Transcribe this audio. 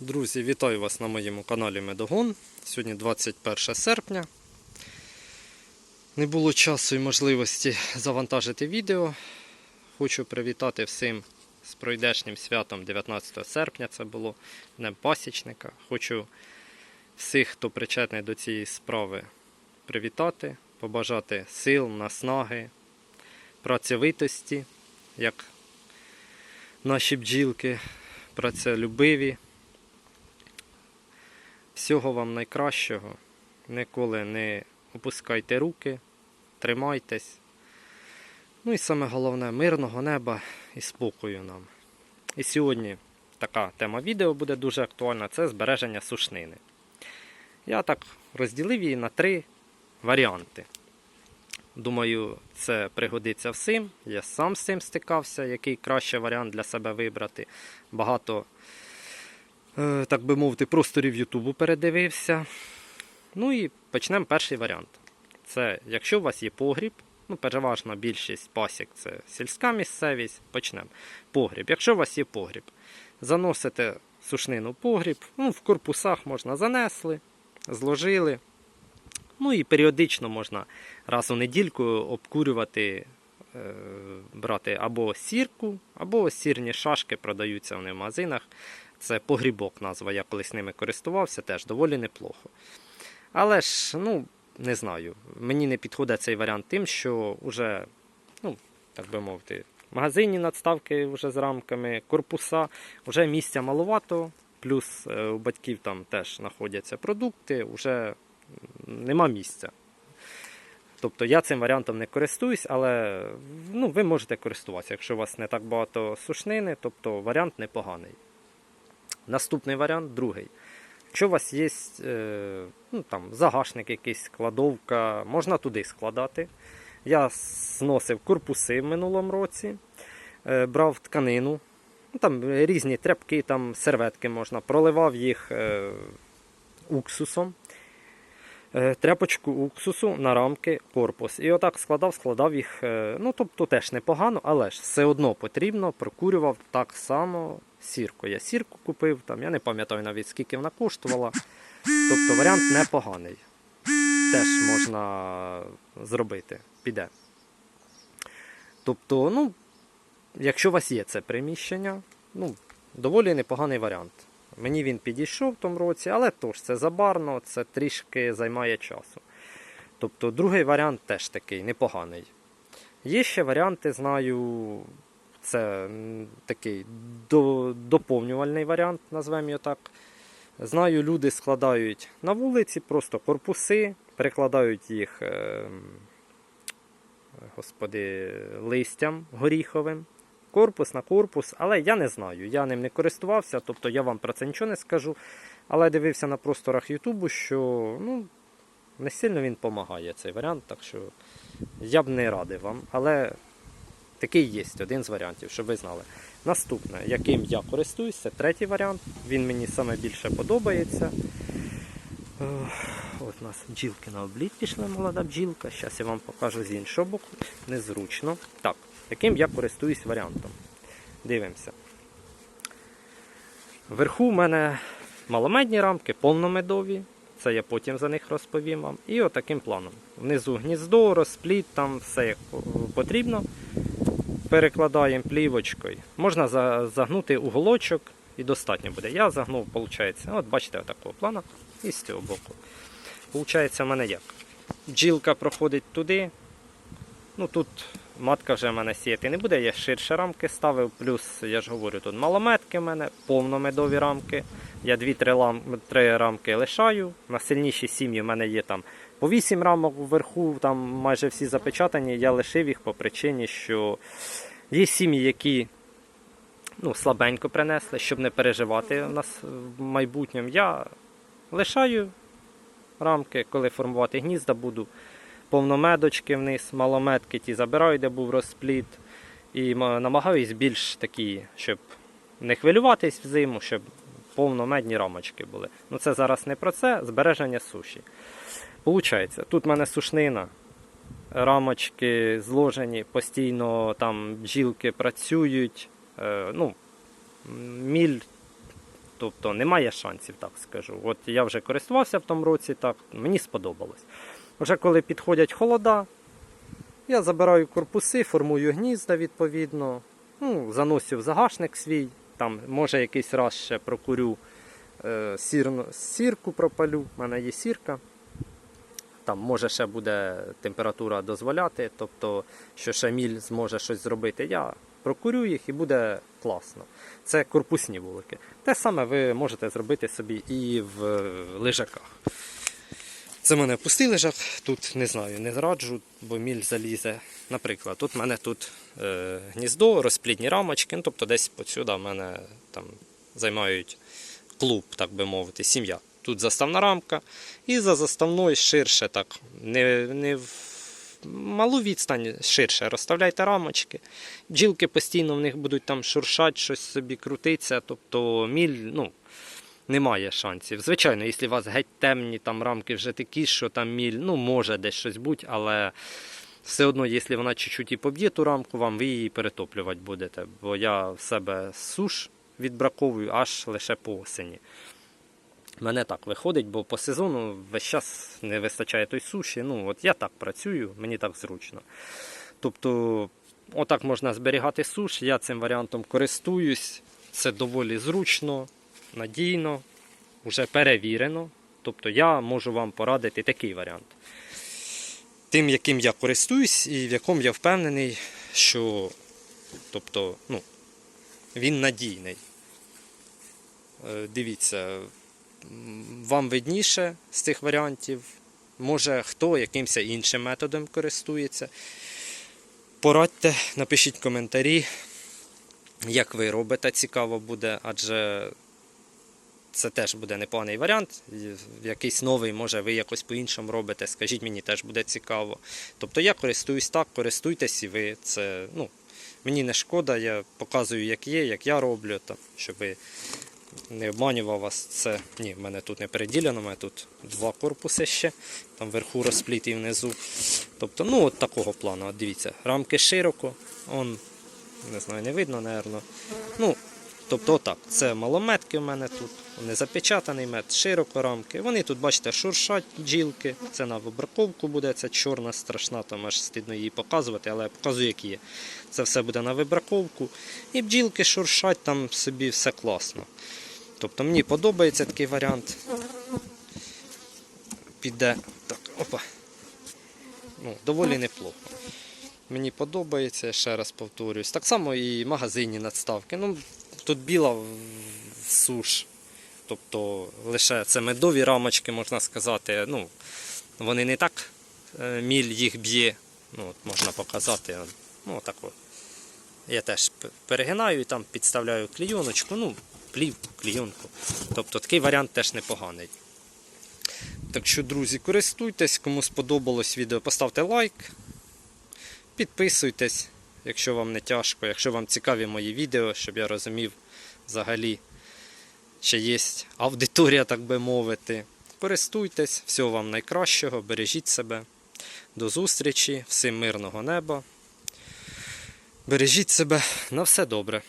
Друзі, вітаю вас на моєму каналі Медогон. Сьогодні 21 серпня. Не було часу і можливості завантажити відео. Хочу привітати всім з пройдешнім святом 19 серпня. Це було Днем Пасічника. Хочу всіх, хто причетний до цієї справи, привітати, побажати сил, наснаги, працьовитості, як наші бджілки, працелюбиві. Всього вам найкращого. Ніколи не опускайте руки, тримайтесь. Ну і саме головне мирного неба і спокою нам. І сьогодні така тема відео буде дуже актуальна це збереження сушнини. Я так розділив її на три варіанти. Думаю, це пригодиться всім. Я сам з цим стикався, який кращий варіант для себе вибрати. Багато так би мовити, просторів Ютубу передивився. Ну і почнемо перший варіант. Це якщо у вас є погріб, ну переважна більшість пасік це сільська місцевість, почнемо. Погріб. Якщо у вас є погріб, заносите сушнину в погріб, ну, в корпусах можна занесли, зложили. Ну і періодично можна раз у недільку обкурювати, е, брати або сірку, або сірні шашки продаються вони в магазинах. Це погрібок назва, я колись ними користувався, теж доволі неплохо. Але ж, ну, не знаю, мені не підходить цей варіант тим, що вже, ну, так би мовити, магазинні надставки вже з рамками, корпуса, вже місця маловато, плюс е, у батьків там теж знаходяться продукти, вже нема місця. Тобто я цим варіантом не користуюсь, але ну, ви можете користуватися, якщо у вас не так багато сушнини, тобто варіант непоганий. Наступний варіант другий. Якщо у вас є е, ну, там, загашник, якийсь кладовка, можна туди складати. Я зносив корпуси в минулому році, е, брав тканину, ну, там різні тряпки, там серветки можна, проливав їх е, уксусом. Тряпочку уксусу на рамки корпус. І отак складав, складав їх. Ну, тобто теж непогано, але ж все одно потрібно, прокурював так само сірку. Я сірку купив, там, я не пам'ятаю навіть скільки вона коштувала. Тобто варіант непоганий. Теж можна зробити, піде. Тобто, ну, якщо у вас є це приміщення, ну, доволі непоганий варіант. Мені він підійшов в тому році, але тож це забарно, це трішки займає часу. Тобто другий варіант теж такий непоганий. Є ще варіанти, знаю, це такий доповнювальний варіант, назвемо його так. Знаю, люди складають на вулиці просто корпуси, перекладають їх е, господи, листям горіховим корпус на корпус, але я не знаю. Я ним не користувався, тобто я вам про це нічого не скажу. Але дивився на просторах Ютубу, що ну, не сильно він допомагає цей варіант, так що я б не радив вам. Але такий є один з варіантів, щоб ви знали. Наступне, яким я користуюсь, це третій варіант. Він мені саме більше подобається. От у нас бджілки на обліт пішла молода бджілка. Зараз я вам покажу з іншого боку. Незручно. Так, яким я користуюсь варіантом. Дивимося. Вверху в мене маломедні рамки, повномедові. Це я потім за них розповім вам. І отаким планом. Внизу гніздо, розпліт, там все як потрібно. Перекладаємо плівочкою. Можна загнути уголочок і достатньо буде. Я загнув, виходить, от бачите, отакого плана і з цього боку. Получається, в мене як? Бджілка проходить туди. Ну тут матка вже в мене сіяти не буде, я ширше рамки ставив, плюс, я ж говорю, тут малометки в мене, повномедові рамки. Я 2-3 лам... три рамки лишаю. На сильніші сім'ї в мене є там по 8 рамок вверху, там майже всі запечатані. Я лишив їх по причині, що є сім'ї, які ну, слабенько принесли, щоб не переживати в нас в майбутньому. Я лишаю рамки, коли формувати гнізда буду. Повномедочки вниз, малометки ті забираю, де був розпліт. І намагаюсь більш такі, щоб не хвилюватись взиму, щоб повномедні рамочки були. Ну це зараз не про це, збереження суші. Получається, тут в мене сушнина, рамочки зложені, постійно там бджілки працюють. Е, ну, міль Тобто немає шансів, так скажу. От я вже користувався в тому році, так, мені сподобалось. Вже коли підходять холода, я забираю корпуси, формую гнізда відповідно, ну, заносю в загашник свій, там може якийсь раз ще прокурю е, сірну, сірку пропалю, в мене є сірка. Там може ще буде температура дозволяти, тобто, що міль зможе щось зробити. Я прокурю їх і буде класно. Це корпусні вулики. Те саме ви можете зробити собі і в лежаках. Це в мене пустий лежак, тут не знаю, не зраджу, бо міль залізе. Наприклад, тут в мене тут е, гніздо, розплідні рамочки, ну, тобто десь посюди в мене там займають клуб, так би мовити, сім'я. Тут заставна рамка, і за заставною ширше так, не, не в малу відстань ширше розставляйте рамочки. Бджілки постійно в них будуть там шуршати, щось собі крутиться, тобто міль, ну, немає шансів. Звичайно, якщо у вас геть темні там рамки вже такі, що там міль, ну може десь щось бути, але все одно, якщо вона чуть-чуть і поб'є ту рамку, вам ви її перетоплювати будете. Бо я в себе суш відбраковую аж лише по осені. Мене так виходить, бо по сезону весь час не вистачає той суші. Ну, от я так працюю, мені так зручно. Тобто, отак можна зберігати суш. Я цим варіантом користуюсь. Це доволі зручно, надійно, вже перевірено. Тобто я можу вам порадити такий варіант. Тим, яким я користуюсь, і в якому я впевнений, що тобто, ну, він надійний. Е, Дивіться, вам видніше з цих варіантів. Може хто якимось іншим методом користується. Порадьте, напишіть коментарі, як ви робите, цікаво буде, адже це теж буде непоганий варіант. Якийсь новий, може, ви якось по-іншому робите, скажіть мені, теж буде цікаво. Тобто я користуюсь так, користуйтесь і ви. Це, ну, мені не шкода, я показую, як є, як я роблю, там, щоб ви не обманював вас. Це ні, в мене тут не переділено, в мене тут два корпуси ще, там вверху розпліт і внизу. Тобто, ну от такого плану. От дивіться, рамки широко, он, не знаю, не видно, напевно. Ну, тобто отак. Це малометки в мене тут. Не запечатаний мед, широко рамки. Вони тут, бачите, шуршать бджілки. Це на вибраковку буде, це чорна страшна, там аж стидно її показувати, але я показую, як є. Це все буде на вибраковку. І бджілки шуршать, там собі все класно. Тобто мені подобається такий варіант. Піде так, опа. Ну, доволі неплохо. Мені подобається, ще раз повторюсь. Так само і магазинні надставки. Ну, тут біла суш. Тобто лише це медові рамочки, можна сказати. Ну, вони не так е, міль їх б'є. Ну, от можна показати. Ну, так от. Я теж перегинаю і там підставляю клійоночку, ну, плівку, клійонку. Тобто такий варіант теж непоганий. Так що, друзі, користуйтесь, кому сподобалось відео, поставте лайк, підписуйтесь, якщо вам не тяжко, якщо вам цікаві мої відео, щоб я розумів взагалі, чи є аудиторія, так би мовити. Користуйтесь, всього вам найкращого, бережіть себе. До зустрічі, всім мирного неба. Бережіть себе на все добре.